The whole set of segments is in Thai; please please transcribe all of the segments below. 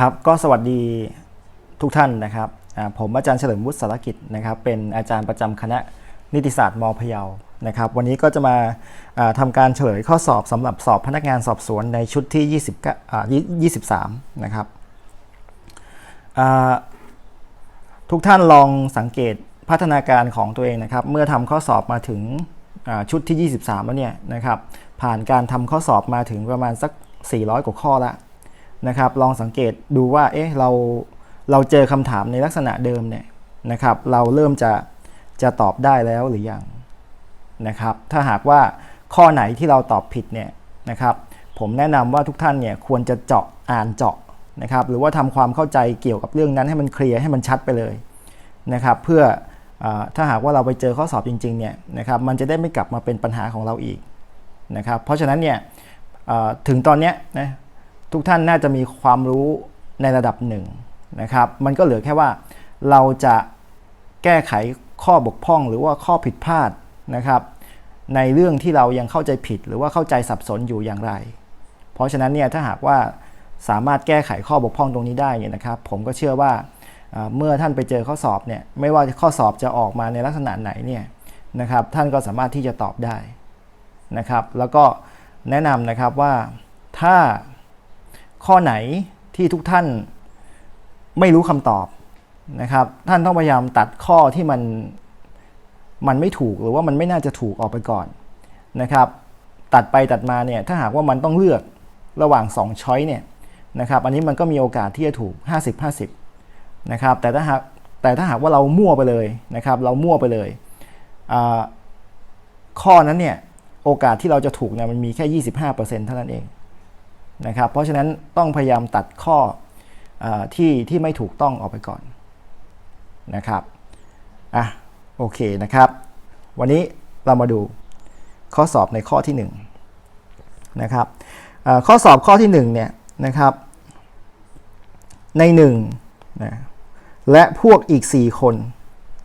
ครับก็สวัสดีทุกท่านนะครับผมอาจารย์เฉลิมวุฒิสารกิจนะครับเป็นอาจารย์ประจำคณะนิติศาสตร์มพะเยานะครับวันนี้ก็จะมาอ่าทำการเฉลยข้อสอบสำหรับสอบพนักงานสอบสวนในชุดที่ 20อ่า23 นะครับทุกท่านลองสังเกตพัฒนาการของตัวเองนะครับ เมื่อทำข้อสอบมาถึงชุดที่ 23 แล้วเนี่ยนะครับผ่านการทำข้อสอบมาถึงประมาณสัก 400 กว่าข้อแล้ว นะครับ ลองสังเกตดูว่า เอ๊ะ เรา เราเจอคำถามในลักษณะเดิมเนี่ยนะครับ เราเริ่มจะ จะตอบได้แล้วหรือยังนะครับ ถ้าหากว่าข้อไหนที่เราตอบผิดเนี่ยนะครับ ผมแนะนำว่าทุกท่านเนี่ยควรจะเจาะอ่านเจาะนะครับ หรือว่าทำความเข้าใจเกี่ยวกับเรื่องนั้นให้มันเคลียร์ให้มันชัดไปเลยนะครับ เพื่ออถ้าหากว่าเราไปเจอข้อสอบจริงๆเนี่ยนะครับ มันจะได้ไม่กลับมาเป็นปัญหาของเราอีกนะครับ เพราะฉะนั้นเนี่ยถึงตอนเนี้ยนะ ทุกท่านน่าจะมีความรู้ในระดับหนึ่งนะครับ มันก็เหลือแค่ว่าเราจะแก้ไขข้อบกพร่องหรือว่าข้อผิดพลาดนะครับ ในเรื่องที่เรายังเข้าใจผิด หรือว่าเข้าใจสับสนอยู่อย่างไร เพราะฉะนั้นเนี่ยถ้าหากว่าสามารถแก้ไขข้อบกพร่องตรงนี้ได้เนี่ยนะครับ ผมก็เชื่อว่าเมื่อท่านไปเจอข้อสอบเนี่ยไม่ว่าข้อสอบจะออกมาในลักษณะไหนเนี่ยนะครับ ท่านก็สามารถที่จะตอบได้นะครับ แล้วก็แนะนำนะครับว่าถ้า ข้อไหนที่ทุกท่านไม่รู้คำตอบนะครับ ท่านต้องพยายามตัดข้อที่มันมันไม่ถูกหรือว่ามันไม่น่าจะถูกออกไปก่อนนะครับ ตัดไปตัดมาเนี่ยถ้าหากว่ามันต้องเลือกระหว่าง2ช้อยเนี่ยนะครับอันนี้มันก็มีโอกาสที่จะถูก 50-50นะครับแต่ถ้าหากแต่ถ้าหากว่าเรามั่วไปเลยนะครับ เรามั่วไปเลยข้อนั้นเนี่ยโอกาสที่เราจะถูกเนี่ยมันมีแค่ 25%เท่านั้นเอง นะครับ เพราะฉะนั้นต้องพยายามตัดข้ออที่ที่ไม่ถูกต้องออกไปก่อนนะครับอะโอเคนะครับ วันนี้เรามาดูข้อสอบในข้อที่1นะครับข้อสอบข้อที่1เนี่ยนะครับใน1นะและพวกอีก 4 คน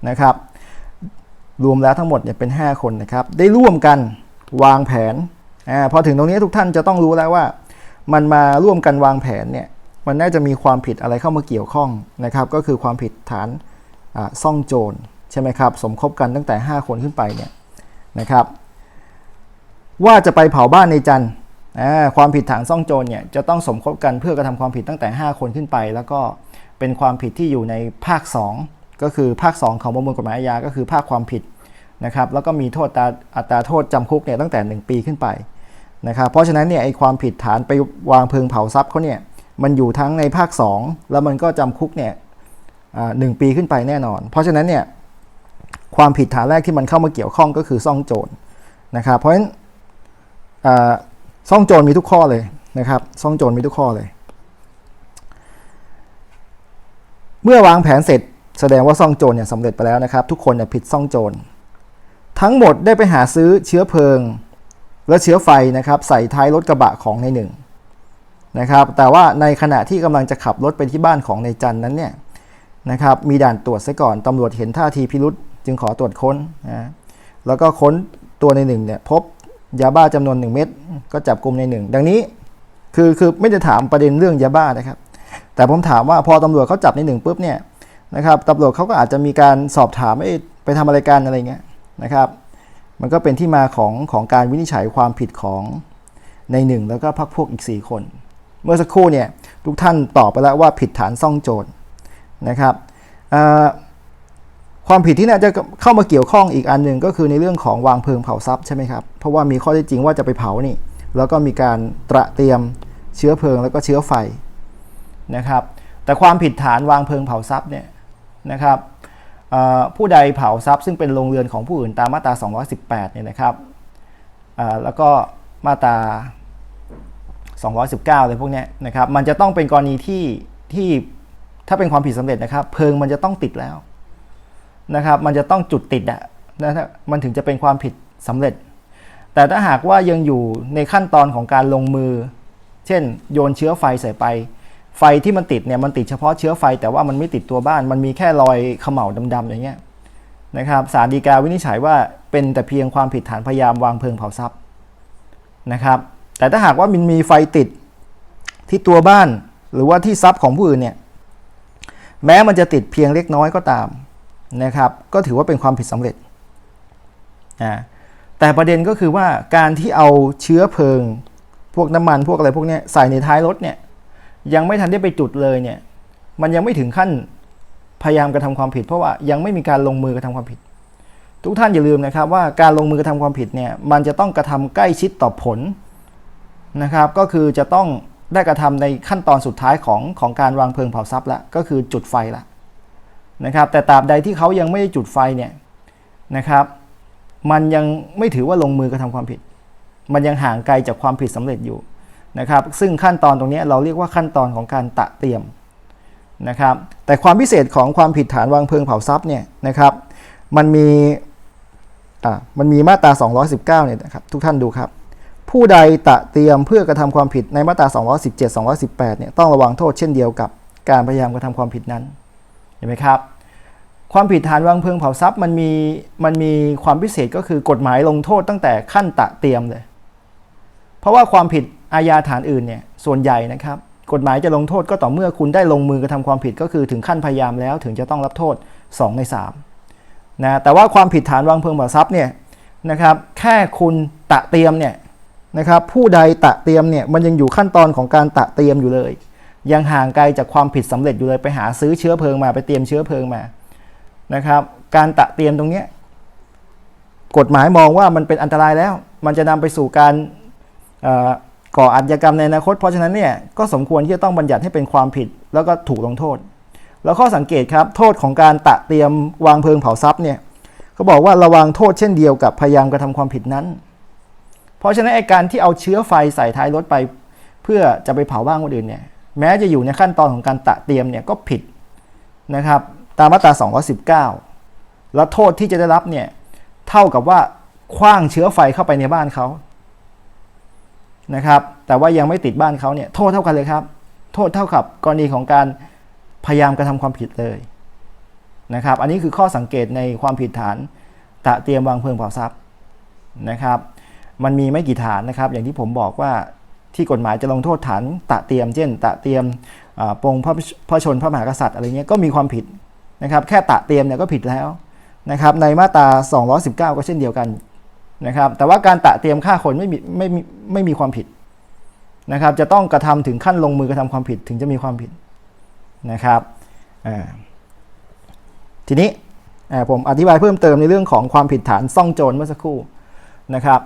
นะครับรวมแล้วทั้งหมดเนี่ยเป็น 5 คนนะครับ ได้ร่วมกันวางแผนอพอถึงตรงนี้ทุกท่านจะต้องรู้แล้วว่า มันมาร่วมกันวางแผนเนี่ยมันน่าจะมีความผิดอะไรเข้ามาเกี่ยวข้องนะครับก็คือความผิดฐานซ่องโจรใช่ไหมครับสมคบกันตั้งแต่ 5 คนขึ้นไปเนี่ยนะครับว่าจะไปเผาบ้านในจันทร์ความผิดฐานซ่องโจรเนี่ยจะต้องสมคบกันเพื่อกระทำความผิดตั้งแต่ 5 คนขึ้นไป แล้วก็เป็นความผิดที่อยู่ในภาค 2 ก็คือภาค 2 ของประมวลกฎหมายอาญาก็คือภาคความผิดนะครับแล้วก็มีโทษตาอัตราโทษจำคุกเนี่ยตั้งแต่ 1 ปีขึ้นไป นะครับเพราะฉะนั้นเนี่ยไอความผิดฐานไปวางเพลิงเผาทรัพย์เขาเนี่ยมันอยู่ทั้งในภาค 2 แล้วมันก็จำคุกเนี่ยหนึ่งปีขึ้นไปแน่นอน เพราะฉะนั้นเนี่ยความผิดฐานแรกที่มันเข้ามาเกี่ยวข้องก็คือซ่องโจรนะครับเพราะฉะนั้นซ่องโจรมีทุกข้อเลยนะครับซ่องโจรมีทุกข้อเลย เมื่อวางแผนเสร็จแสดงว่าซ่องโจรเนี่ยสำเร็จไปแล้วนะครับ ทุกคนเนี่ยผิดซ่องโจรทั้งหมดได้ไปหาซื้อเชื้อเพลิง และเชื้อไฟนะครับใส่ท้ายรถกระบะของในหนึ่งนะครับแต่ว่าในขณะที่กำลังจะขับรถไปที่บ้านของในจันนั้นเนี่ยนะครับมีด่านตรวจซะก่อนตำรวจเห็นท่าทีพิรุษจึงขอตรวจค้นนะแล้วก็ค้นตัวในหนึ่งเนี่ยพบยาบ้าจำนวน 1 เม็ดก็จับกลุ่มในหนึ่งดังนี้คือคือไม่ได้ถามประเด็นเรื่องยาบ้านะครับ แต่ผมถามว่าพอตำรวจเขาจับในหนึ่งปุ๊บเนี่ยนะครับตำรวจเขาก็อาจจะมีการสอบถามไปทำอะไรกันอะไรเงี้ยนะครับ มันก็เป็นที่มาของของการวินิจฉัยความผิดของในหนึ่งแล้วก็พักพวกอีก 4 คน เมื่อสักครู่เนี่ยทุกท่านตอบไปแล้วว่าผิดฐานซ่องโจรนะครับความผิดที่น่าจะเข้ามาเกี่ยวข้องอีกอันหนึ่งก็คือในเรื่องของวางเพลิงเผาทรัพย์ใช่ไหมครับ เพราะว่ามีข้อเท็จจริงว่าจะไปเผานี่ แล้วก็มีการตระเตรียมเชื้อเพลิงแล้วก็เชื้อไฟนะครับ แต่ความผิดฐานวางเพลิงเผาทรัพย์เนี่ยนะครับ ผู้ใดเผาทรัพย์ซึ่งเป็นโรงเรือนของผู้อื่นตามมาตรา 218 เนี่ยนะครับแล้วก็มาตรา 219 อะไรพวกนี้นะครับ มันจะต้องเป็นกรณีที่ที่ถ้าเป็นความผิดสำเร็จนะครับ เพลิงมันจะต้องติดแล้วนะครับ มันจะต้องจุดติดอะนะมันถึงจะเป็นความผิดสำเร็จ แต่ถ้าหากว่ายังอยู่ในขั้นตอนของการลงมือ เช่น โยนเชื้อไฟใส่ไป ไฟที่มันติดเนี่ยมันติดเฉพาะเชื้อไฟแต่ว่ามันไม่ติดตัวบ้าน มันมีแค่รอยเขม่าดำๆอย่างเงี้ยนะครับศาลฎีกาวินิจฉัยว่าเป็นแต่เพียงความผิดฐานพยายามวางเพลิงเผาทรัพย์นะครับ แต่ถ้าหากว่ามันมีไฟติดที่ตัวบ้าน หรือว่าที่ทรัพย์ของผู้อื่นเนี่ยแม้มันจะติดเพียงเล็กน้อยก็ตามนะครับ ก็ถือว่าเป็นความผิดสำเร็จอ่าแต่ประเด็นก็คือว่าการที่เอาเชื้อเพลิง พวกน้ำมันพวกอะไรพวกนี้ใส่ในท้ายรถเนี่ย ยังไม่ทันได้ไปจุดเลยเนี่ย มันยังไม่ถึงขั้นพยายามกระทำความผิด เพราะว่ายังไม่มีการลงมือกระทำความผิด ทุกท่านอย่าลืมนะครับว่าการลงมือกระทำความผิดเนี่ยมันจะต้องกระทำใกล้ชิดต่อผลนะครับ ก็คือจะต้องได้กระทำในขั้นตอนสุดท้ายของของการวางเพลิงเผาทรัพย์ละก็คือจุดไฟละนะครับ แต่ตราบใดที่เขายังไม่ได้จุดไฟเนี่ยนะครับ มันยังไม่ถือว่าลงมือกระทำความผิด มันยังห่างไกลจากความผิดสำเร็จอยู่ นะครับ ซึ่งขั้นตอนตรงนี้เราเรียกว่าขั้นตอนของการตะเตรียมนะครับ แต่ความพิเศษของความผิดฐานวางเพลิงเผาทรัพย์เนี่ยนะครับ มันมีมันมีมาตรา 219 เนี่ยนะครับทุกท่านดูครับ ผู้ใดตะเตรียมเพื่อกระทำความผิดในมาตรา 217 218 เนี่ยต้องระวังโทษเช่นเดียวกับการพยายามกระทำความผิดนั้นเห็นไหมครับ ความผิดฐานวางเพลิงเผาทรัพย์มันมีมันมีความพิเศษก็คือกฎหมายลงโทษตั้งแต่ขั้นตะเตรียมเลย เพราะว่าความผิด อาญาฐานอื่นเนี่ยส่วนใหญ่นะครับกฎหมายจะลงโทษก็ต่อเมื่อคุณได้ลงมือกระทำความผิดก็คือถึงขั้นพยายามแล้วถึงจะต้องรับโทษ 2 ใน3นะแต่ว่าความผิดฐานวางเพลิงเผาทรัพย์เนี่ยนะครับแค่คุณตะเตรียมเนี่ยนะครับผู้ใดตะเตรียมเนี่ยมันยังอยู่ขั้นตอนของการตะเตรียมอยู่เลย ยังห่างไกลจากความผิดสำเร็จอยู่เลยไปหาซื้อเชื้อเพลิงมาไปเตรียมเชื้อเพลิงมานะครับการตะเตรียมตรงนี้กฎหมายมองว่ามันเป็นอันตรายแล้ว มันจะนำไปสู่การอ่อ ก่ออาชญากรรมในอนาคต เพราะฉะนั้นเนี่ยก็สมควรที่จะต้องบัญญัติให้เป็นความผิด แล้วก็ถูกลงโทษ แล้วข้อสังเกตครับโทษของการตะเตรียมวางเพลิงเผาทรัพย์เนี่ยเขาบอกว่าระวังโทษเช่นเดียวกับพยายามกระทำความผิดนั้น เพราะฉะนั้นไอการที่เอาเชื้อไฟใส่ท้ายรถไป เพื่อจะไปเผาบ้านคนอื่นเนี่ยแม้จะอยู่ในขั้นตอนของการตะเตรียมเนี่ยก็ผิดนะครับตามมาตรา 219 แล้วโทษที่จะได้รับเนี่ยเท่ากับว่าคว้างเชื้อไฟเข้าไปในบ้านเขา นะครับ แต่ว่ายังไม่ติดบ้านเขาเนี่ยโทษเท่ากันเลยครับ โทษเท่ากับกรณีของการพยายามกระทำความผิดเลยนะครับ อันนี้คือข้อสังเกตในความผิดฐานตะเตรียมวางเพลิงเผาทรัพย์นะครับ มันมีไม่กี่ฐานนะครับ อย่างที่ผมบอกว่าที่กฎหมายจะลงโทษฐานตะเตรียม เช่น ตะเตรียมปงพระพระชนพระมหากษัตริย์อะไรเงี้ยก็มีความผิดนะครับ แค่ตะเตรียมเนี่ยก็ผิดแล้วนะครับ ในมาตรา 219 ก็เช่นเดียวกัน นะครับ แต่ว่าการตะเตรียมฆ่าคนไม่มีไม่มีไม่มีความผิดนะครับ จะต้องกระทำถึงขั้นลงมือกระทำความผิดถึงจะมีความผิดนะครับทีนี้ผมอธิบายเพิ่มเติมในเรื่องของความผิดฐานซ่องโจรเมื่อสักครู่นะครับ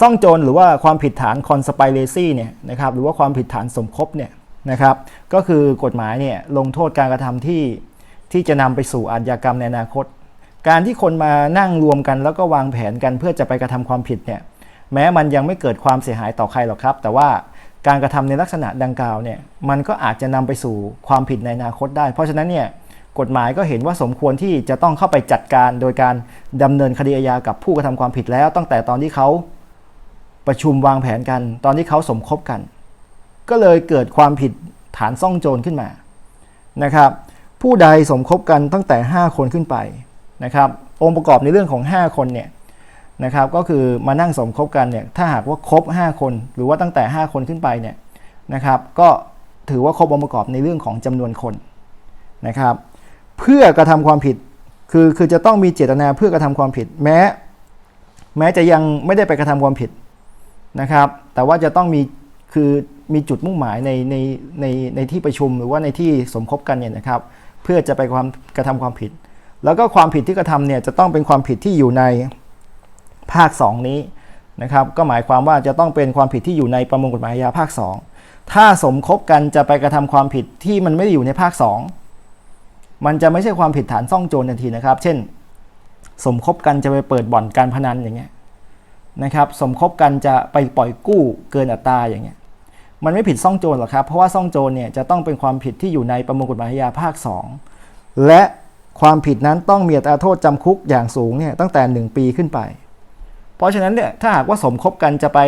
ซ่องโจรหรือว่าความผิดฐาน conspiracy เนี่ยนะครับหรือว่าความผิดฐานสมคบเนี่ยนะครับ ก็คือกฎหมายเนี่ยลงโทษการกระทำที่ที่จะนำไปสู่อาชญากรรมในอนาคต การที่คนมานั่งรวมกันแล้วก็วางแผนกันเพื่อจะไปกระทำความผิดเนี่ยแม้มันยังไม่เกิดความเสียหายต่อใครหรอกครับ แต่ว่าการกระทำในลักษณะดังกล่าวเนี่ยมันก็อาจจะนำไปสู่ความผิดในอนาคตได้ เพราะฉะนั้นเนี่ยกฎหมายก็เห็นว่าสมควรที่จะต้องเข้าไปจัดการโดยการดำเนินคดีอาญากับผู้กระทำความผิดแล้ว ตั้งแต่ตอนที่เขาประชุมวางแผนกัน ตอนที่เขาสมคบกัน ก็เลยเกิดความผิดฐานซ่องโจรขึ้นมานะครับ ผู้ใดสมคบกันตั้งแต่ 5 คนขึ้นไป นะครับองค์ประกอบในเรื่องของ 5 คนเนี่ยนะครับก็คือมานั่งสมคบกันเนี่ยถ้าหากว่าครบ 5 คน หรือว่าตั้งแต่ 5 คนขึ้นไปเนี่ยนะครับก็ถือว่าครบองค์ประกอบในเรื่องของจำนวนคนนะครับเพื่อกระทำความผิดคือคือจะต้องมีเจตนาเพื่อกระทำความผิด แม้ แม้จะยังไม่ได้ไปกระทำความผิดนะครับ แต่ว่าจะต้องมีคือมีจุดมุ่งหมายในในในในที่ประชุมหรือว่าในที่สมคบกันเนี่ยนะครับ เพื่อจะไปความกระทำความผิด แล้วก็ความผิดที่กระทำเนี่ยจะต้องเป็นความผิดที่อยู่ในภาค 2 นี้นะครับ ก็หมายความว่าจะต้องเป็นความผิดที่อยู่ในประมวลกฎหมายอาญาภาค 2 ถ้าสมคบกันจะไปกระทำความผิดที่มันไม่ได้อยู่ในภาค 2 มันจะไม่ใช่ความผิดฐานซ่องโจรทันทีนะครับ เช่น สมคบกันจะไปเปิดบ่อนการพนันอย่างเงี้ยนะครับ สมคบกันจะไปปล่อยกู้เกินอัตราอย่างเงี้ย มันไม่ผิดซ่องโจรหรอกครับ เพราะว่าซ่องโจรเนี่ยจะต้องเป็นความผิดที่อยู่ในประมวลกฎหมายอาญาภาค 2 และ ความผิดนั้นต้องมีอัตราโทษจำคุกอย่างสูงเนี่ยตั้งแต่ 1 ปีขึ้นไป เพราะฉะนั้นเนี่ยถ้าหากว่าสมคบกันจะไป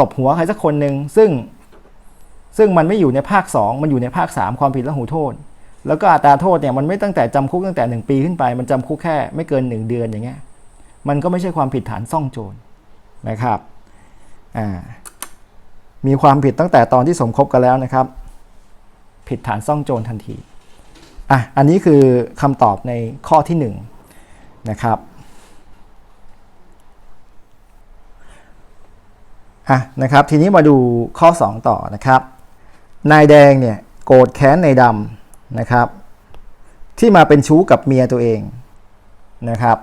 ตบหัวใครสักคนหนึ่งซึ่ง ซึ่งมันไม่อยู่ในภาค 2 มันอยู่ในภาค 3 ความผิดและหูโทษ แล้วก็อัตราโทษเนี่ยมันไม่ตั้งแต่จำคุกตั้งแต่ 1 ปีขึ้นไป มันจำคุกแค่ไม่เกิน 1 เดือนอย่างเงี้ยมันก็ไม่ใช่ความผิดฐานซ่องโจรนะครับอ่ามีความผิดตั้งแต่ตอนที่สมคบกันแล้วนะครับ ผิดฐานซ่องโจรทันที อะ อันนี้คือคำตอบในข้อที่หนึ่งนะครับอะนะครับ ทีนี้มาดูข้อ 2 ต่อนะครับ นายแดงเนี่ยโกรธแค้นนายดำนะครับ ที่มาเป็นชู้กับเมียตัวเองนะครับ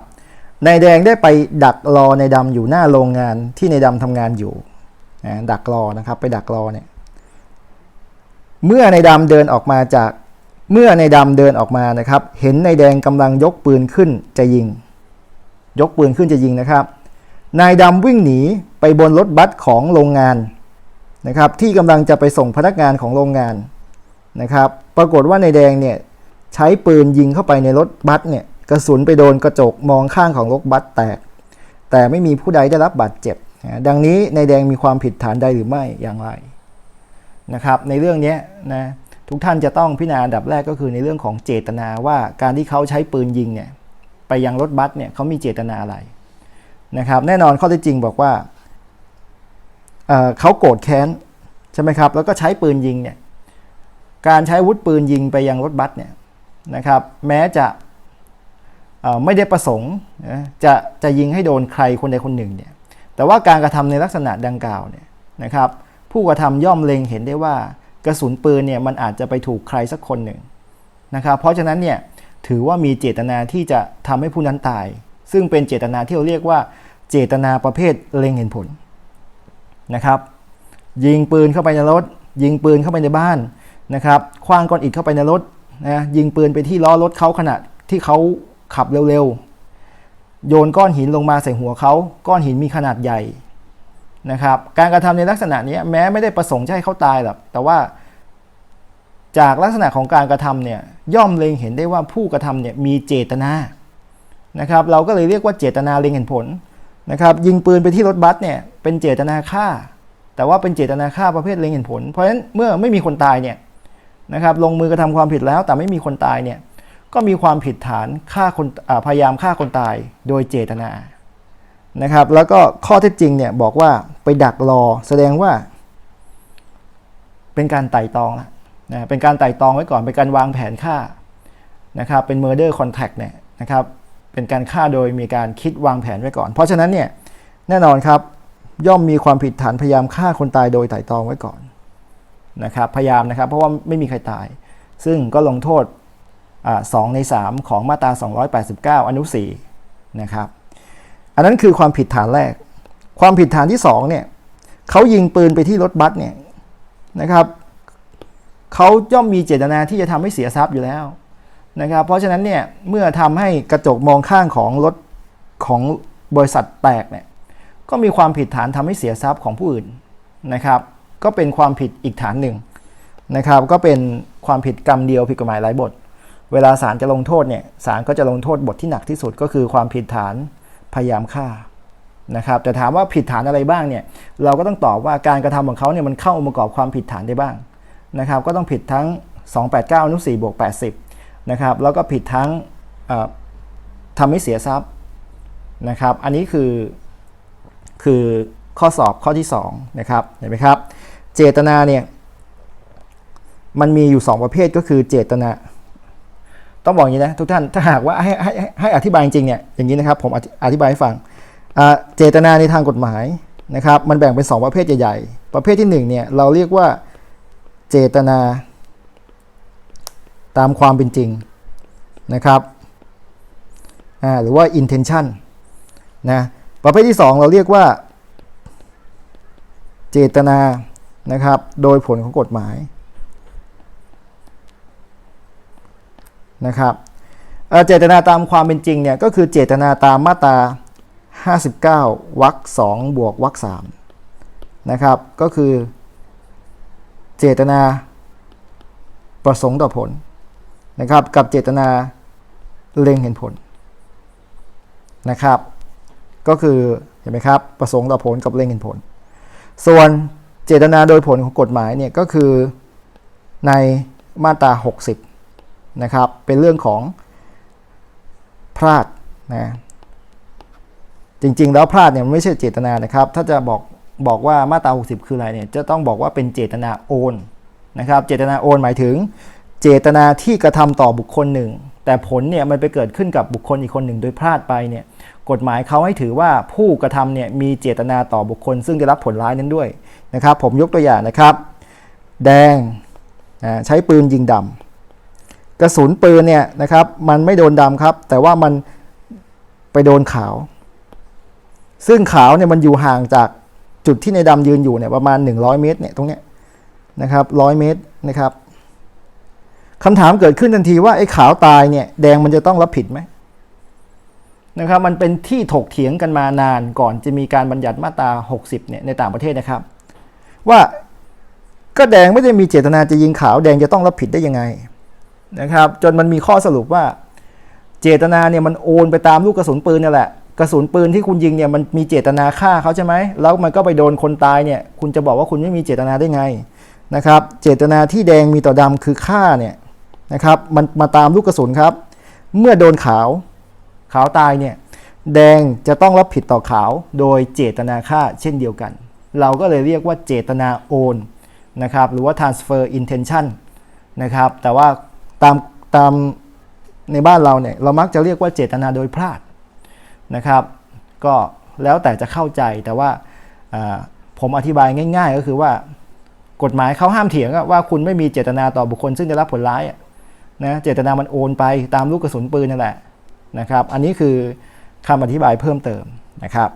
นายแดงได้ไปดักรอนายดำอยู่หน้าโรงงานที่นายดำทำงานอยู่นะดักรอนะครับไปดักรอเนี่ยเมื่อนายดำเดินออกมาจาก เมื่อนายดำเดินออกมานะครับ เห็นนายแดงกำลังยกปืนขึ้นจะยิง ยกปืนขึ้นจะยิงนะครับ นายดำวิ่งหนีไปบนรถบัสของโรงงานนะครับที่กำลังจะไปส่งพนักงานของโรงงานนะครับ ปรากฏว่านายแดงเนี่ยใช้ปืนยิงเข้าไปในรถบัสเนี่ยกระสุนไปโดนกระจกมองข้างของรถบัสแตก แต่ไม่มีผู้ใดได้รับบาดเจ็บ ดังนี้นายแดงมีความผิดฐานใดหรือไม่อย่างไรนะครับ ในเรื่องเนี้ยนะ ทุกท่านจะต้องพิจารณาอันดับแรกก็คือในเรื่องของเจตนาว่าการที่เขาใช้ปืนยิงเนี่ยไปยังรถบัสเนี่ยเขามีเจตนาอะไรนะครับแน่นอนข้อเท็จจริงบอกว่าเเขาโกรธแค้นใช่ไหมครับแล้วก็ใช้ปืนยิงเนี่ยการใช้วุธปืนยิงไปยังรถบัสเนี่ยนะครับแม้จะไม่ได้ประสงค์จะจะยิงให้โดนใครคนใดคนหนึ่งเนี่ยแต่ว่าการกระทำในลักษณะดังกล่าวเนี่ยนะครับผู้กระทำย่อมเล็งเห็นได้ว่า กระสุนปืนเนี่ยมันอาจจะไปถูกใครสักคนหนึ่งนะครับ เพราะฉะนั้นเนี่ยถือว่ามีเจตนาที่จะทำให้ผู้นั้นตาย ซึ่งเป็นเจตนาที่เราเรียกว่า เจตนาประเภทเล็งเห็นผลนะครับ ยิงปืนเข้าไปในรถ ยิงปืนเข้าไปในบ้านนะครับคว้างก้อนอิฐเข้าไปในรถนะยิงปืนไปที่ล้อรถเขาขณะที่เขาขับเร็วๆ โยนก้อนหินลงมาใส่หัวเขา ก้อนหินมีขนาดใหญ่ นะครับการกระทำในลักษณะนี้แม้ไม่ได้ประสงค์จะให้เขาตายหรอกแต่ว่า จากลักษณะของการกระทำเนี่ยย่อมเล็งเห็นได้ว่าผู้กระทำเนี่ยมีเจตนานะครับ เราก็เลยเรียกว่าเจตนาเล็งเห็นผลนะครับ ยิงปืนไปที่รถบัสเนี่ยเป็นเจตนาฆ่า แต่ว่าเป็นเจตนาฆ่าประเภทเล็งเห็นผล เพราะฉะนั้นเมื่อไม่มีคนตายเนี่ยนะครับลงมือกระทำความผิดแล้วแต่ไม่มีคนตายเนี่ยก็มีความผิดฐานฆ่าคนพยายามฆ่าคนตายโดยเจตนา นะครับ แล้วก็ข้อเท็จจริงเนี่ยบอกว่าไปดักรอแสดงว่า เป็นการไต่ตองละนะเป็นการไต่ตองไว้ก่อนเป็นการวางแผนฆ่านะครับเป็น murder contact เนี่ยนะครับเป็นการฆ่าโดยมีการคิดวางแผนไว้ก่อน เพราะฉะนั้นเนี่ยแน่นอนครับย่อมมีความผิดฐานพยายามฆ่าคนตายโดยไต่ตองไว้ก่อนนะครับพยายามนะครับ เพราะว่าไม่มีใครตาย ซึ่งก็ลงโทษสองใน 3 ของมาตรา 289 อนุ4นะครับ อันนั้นคือความผิดฐานแรก ความผิดฐานที่2เนี่ยเขายิงปืนไปที่รถบัสเนี่ยนะครับเขาย่อมมีเจตนาที่จะทำให้เสียทรัพย์อยู่แล้วนะครับ เพราะฉะนั้นเนี่ยเมื่อทำให้กระจกมองข้างของรถของบริษัทแตกเนี่ยก็มีความผิดฐานทำให้เสียทรัพย์ของผู้อื่นนะครับ ก็เป็นความผิดอีกฐานหนึ่งนะครับ ก็เป็นความผิดกรรมเดียวผิดกฎหมายหลายบท เวลาศาลจะลงโทษเนี่ยศาลก็จะลงโทษบทที่หนักที่สุดก็คือความผิดฐาน พยายามฆ่านะครับแต่ถามว่าผิดฐานอะไรบ้างเนี่ยเราก็ต้องตอบว่าการกระทำของเขาเนี่ยมันเข้าองค์ประกอบความผิดฐานได้บ้างนะครับก็ต้องผิดทั้ง 289อนุ4บวก80นะครับแล้วก็ผิดทั้งทำให้เสียทรัพย์นะครับอันนี้คือคือข้อสอบข้อที่2นะครับเห็นไหมครับ เจตนาเนี่ยมันมีอยู่ 2 ประเภทก็คือเจตนา ต้องบอกอย่างนี้นะทุกท่านถ้าหากว่าให้ให้ให้อธิบายจริงเนี่ยอย่างนี้นะครับผมอธิบายให้ฟังเจตนาในทางกฎหมายนะครับมันแบ่งเป็น 2 ประเภทใหญ่ๆ ประเภทที่1เนี่ยเราเรียกว่าเจตนา ตามความเป็นจริงนะครับหรือว่า intention นะประเภทที่ 2 เราเรียกว่า เจตนานะครับโดยผลของกฎหมาย นะครับเจตนาตามความเป็นจริงเนี่ยก็คือเจตนาตามมาตรา 59วรรค2บวกวรรค3นะครับก็คือเจตนาประสงค์ต่อผลนะครับกับเจตนาเล็งเห็นผลนะครับ ก็คือเห็นไหมครับประสงค์ต่อผลกับเล็งเห็นผล ส่วนเจตนาโดยผลของกฎหมายเนี่ยก็คือในมาตรา 60 นะครับ เป็นเรื่องของพลาดนะจริง ๆ แล้วพลาดเนี่ยมันไม่ใช่เจตนานะครับ ถ้าจะบอกบอกว่ามาตรา 60 คืออะไรเนี่ยจะต้องบอกว่าเป็นเจตนาโอนนะครับ เจตนาโอนหมายถึง เจตนาที่กระทำต่อบุคคลหนึ่ง แต่ผลเนี่ยมันไปเกิดขึ้นกับบุคคลอีกคนหนึ่งโดยพลาดไปเนี่ยกฎหมายเขาให้ถือว่าผู้กระทำเนี่ยมีเจตนาต่อบุคคล ซึ่งได้รับผลร้ายนั้นด้วยนะครับ ผมยกตัวอย่างนะครับ แดงใช้ปืนยิงดำ กระสุนปืนเนี่ยนะครับมันไม่โดนดำครับ แต่ว่ามันไปโดนขาว ซึ่งขาวเนี่ยมันอยู่ห่างจากจุดที่ในดำยืนอยู่เนี่ยประมาณ 100 เมตรเนี่ยตรงเนี้ยนะครับ100เมตรนะครับคำถามเกิดขึ้นทันทีว่าไอ้ขาวตายเนี่ยแดงมันจะต้องรับผิดไหมนะครับมันเป็นที่ถกเถียงกันมานานก่อนจะมีการบัญญัติมาตรา 60เนี่ยในต่างประเทศนะครับ ว่าก็แดงไม่ได้มีเจตนาจะยิงขาวแดงจะต้องรับผิดได้ยังไง นะครับจนมันมีข้อสรุปว่า เจตนาเนี่ยมันโอนไปตามลูกกระสุนปืนนี่แหละกระสุนปืนที่คุณยิงเนี่ยมันมีเจตนาฆ่าเขาใช่ไหมแล้วมันก็ไปโดนคนตายเนี่ยคุณจะบอกว่าคุณไม่มีเจตนาได้ไงนะครับเจตนาที่แดงมีต่อดำคือฆ่าเนี่ยนะครับมันมาตามลูกกระสุนครับ เมื่อโดนขาวขาวตายเนี่ยแดงจะต้องรับผิดต่อขาวโดยเจตนาฆ่าเช่นเดียวกัน เราก็เลยเรียกว่าเจตนาโอนนะครับหรือว่า transfer intention นะครับแต่ว่า ตามตามในบ้านเราเนี่ยเรามักจะเรียกว่าเจตนาโดยพลาดนะครับ ก็แล้วแต่จะเข้าใจแต่ว่าผมอธิบายง่าย ๆ ก็คือว่ากฎหมายเขาห้ามเถียงว่าคุณไม่มีเจตนาต่อบุคคลซึ่งได้รับผลร้ายนะเจตนามันโอนไปตามลูกกระสุนปืนนั่นแหละนะครับ อันนี้คือคำอธิบายเพิ่มเติมนะครับ